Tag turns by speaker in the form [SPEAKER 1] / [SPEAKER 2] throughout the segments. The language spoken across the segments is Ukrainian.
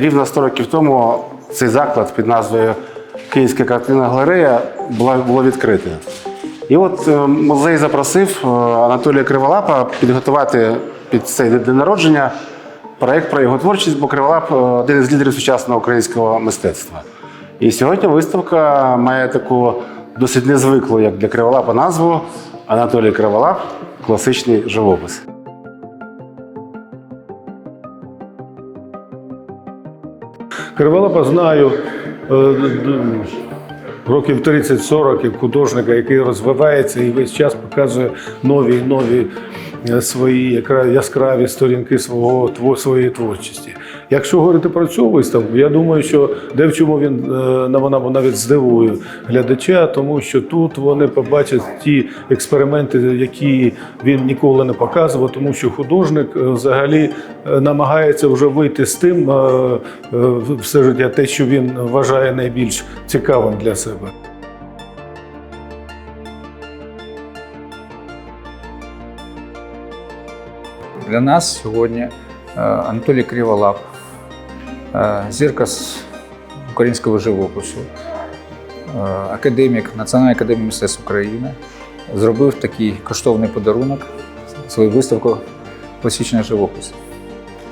[SPEAKER 1] рівно 100 років тому цей заклад під назвою Київська картинна галерея було відкрите. І от е, музей запросив е, Анатолія Криволапа підготувати під цей день народження проєкт про його творчість, бо Криволап е, один із лідерів сучасного українського мистецтва. І сьогодні виставка має таку досить незвиклу, як для Криволапа, назву Анатолій Криволап класичний живопис.
[SPEAKER 2] Криволапа знаю е, років 30-40 як художника, який розвивається і весь час показує нові і нові е, свої яскраві сторінки свого своєї творчості. Якщо говорити про цю виставку, я думаю, що де в чому він е, на- вона навіть здивує глядача, тому що тут вони побачать ті експерименти, які він ніколи не показував, тому що художник е, взагалі е, намагається вже вийти з тим все життя, те, що він вважає найбільш цікавим для себе.
[SPEAKER 3] Для нас сьогодні Анатолій Криволап, зірка з українського живопису, е, академік Національної академії мистецтв України, зробив такий коштовний подарунок свою виставку класичний живопис,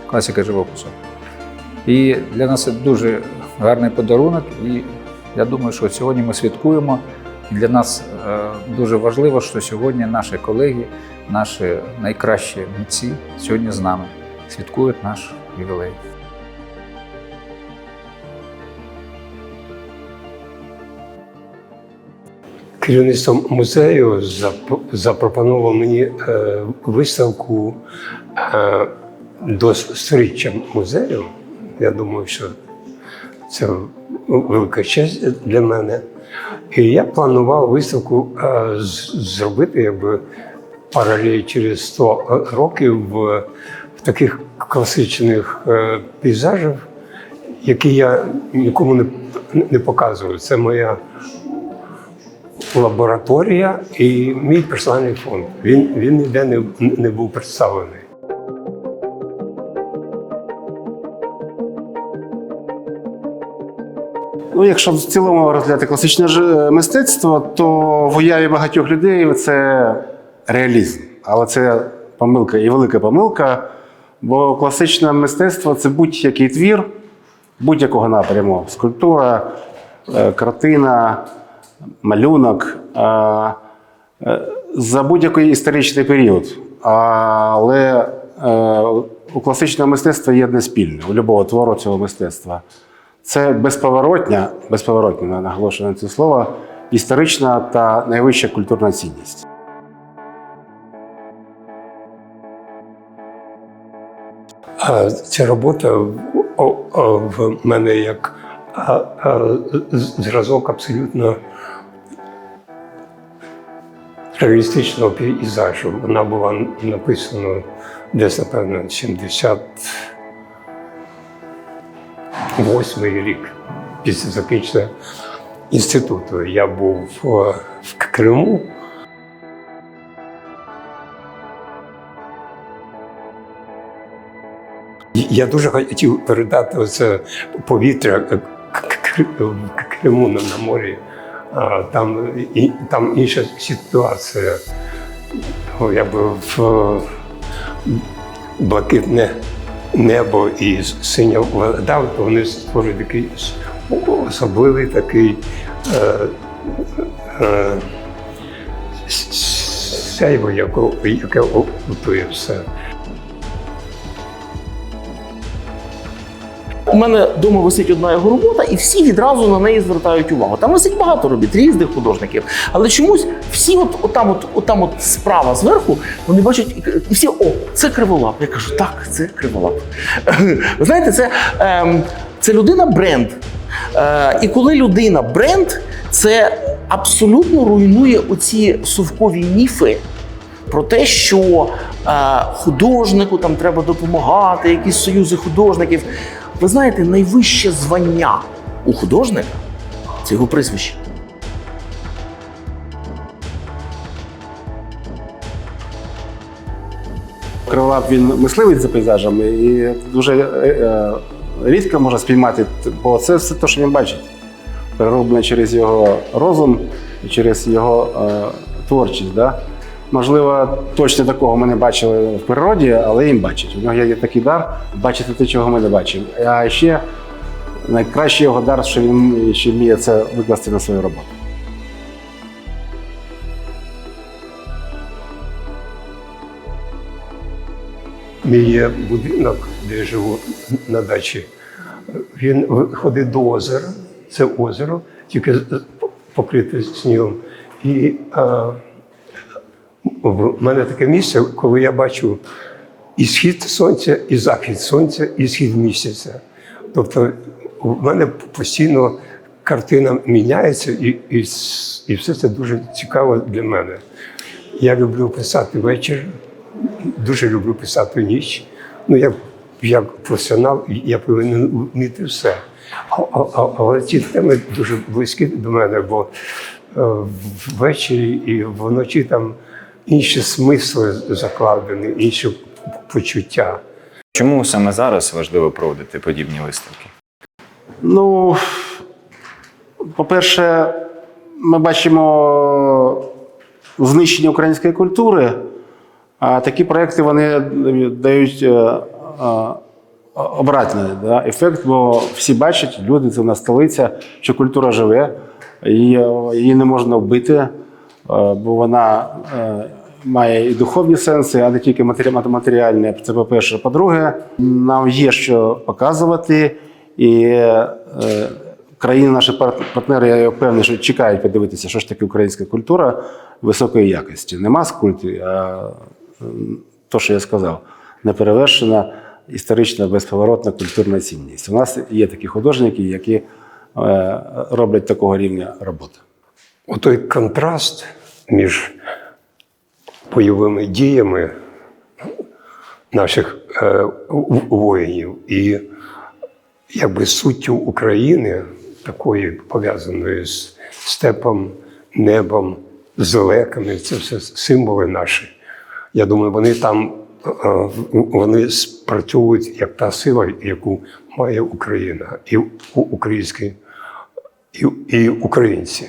[SPEAKER 3] класика живопису. І для нас це дуже гарний подарунок. І я думаю, що сьогодні ми святкуємо. І для нас е, дуже важливо, що сьогодні наші колеги, наші найкращі митці сьогодні з нами святкують наш ювілей.
[SPEAKER 4] Керівництво музею зап- запропонувало мені е, виставку е, до сторіччя музею. Я думаю, що це велика честь для мене. І я планував виставку е, зробити якби паралель через 100 років в, таких класичних пейзажах, які я нікому не, показую. Це моя лабораторія і мій персональний фонд. Він, він ніде не, не був представлений.
[SPEAKER 1] Ну, якщо в цілому розглядати класичне мистецтво, то в уяві багатьох людей це реалізм. Але це помилка і велика помилка. Бо класичне мистецтво це будь-який твір будь-якого напряму: скульптура, е, картина, малюнок е, за будь-який історичний період. Але е, у класичного мистецтва є одне спільне у любого твору цього мистецтва. Це безповоротня, безповоротня, наголошую на це слово, історична та найвища культурна цінність.
[SPEAKER 4] А ця робота в- мене як зразок абсолютно реалістичного пейзажу. Вона була написана десь, напевно, 78 рік після закінчення інституту. Я був е, в Криму. Я дуже хотів передати оце повітря Криму на морі. Там, і, там інша ситуація. Якби в блакитне небо і синя вода, вони створюють такий особливий такий е, е, сяйво, яке, готує все.
[SPEAKER 5] У мене вдома висить одна його робота, і всі відразу на неї звертають увагу. Там висить багато робіт різних художників. Але чомусь всі, от, отам, от, отам от справа зверху, вони бачать і всі, о, це криволап. Я кажу, так, це криволап. Знаєте, це, ем, це людина бренд. Е, і коли людина бренд, це абсолютно руйнує оці совкові міфи про те, що е, художнику там треба допомагати, якісь союзи художників. Ви знаєте, найвище звання у художника це його прізвище.
[SPEAKER 1] Криволап він мисливець за пейзажами і дуже е, е, рідко може спіймати, бо це все те, що він бачить. Перероблене через його розум і через його е, творчість. Да? Можливо, точно такого ми не бачили в природі, але він бачить. У нього є такий дар бачити те, чого ми не бачимо. А ще найкращий його дар, що він ще вміє це викласти на свою роботу.
[SPEAKER 4] Мій є будинок, де я живу на дачі. Він виходить до озера. Це озеро, тільки покрите снігом. І а, в мене таке місце, коли я бачу і схід сонця, і захід сонця, і схід місяця. Тобто в мене постійно картина міняється, і, і, і все це дуже цікаво для мене. Я люблю писати вечір, дуже люблю писати ніч. Ну, як, як професіонал, я повинен вміти все. А, а, але ці теми дуже близькі до мене, бо е, ввечері і вночі там інші смисли закладені, інші почуття.
[SPEAKER 6] Чому саме зараз важливо проводити подібні виставки?
[SPEAKER 1] Ну, по-перше, ми бачимо знищення української культури, а такі проекти вони дають е, е, обратний да, ефект, бо всі бачать, люди, це в нас столиця, що культура живе, її, її не можна вбити, е, бо вона має і духовні сенси, а не тільки матері- матеріальні. Це по-перше. По-друге, нам є що показувати, і е, країни, наші партнери, я впевнений, що чекають подивитися, що ж таке українська культура високої якості. Не мас-культ, а то, що я сказав, неперевершена історична безповоротна культурна цінність. У нас є такі художники, які е, роблять такого рівня роботи.
[SPEAKER 4] Отой контраст між бойовими діями наших е, воїнів і якби суттю України, такої пов'язаної з степом, небом, з леками, це все символи наші. Я думаю, вони там е, вони спрацьовують як та сила, яку має Україна, і українські, і, і українці.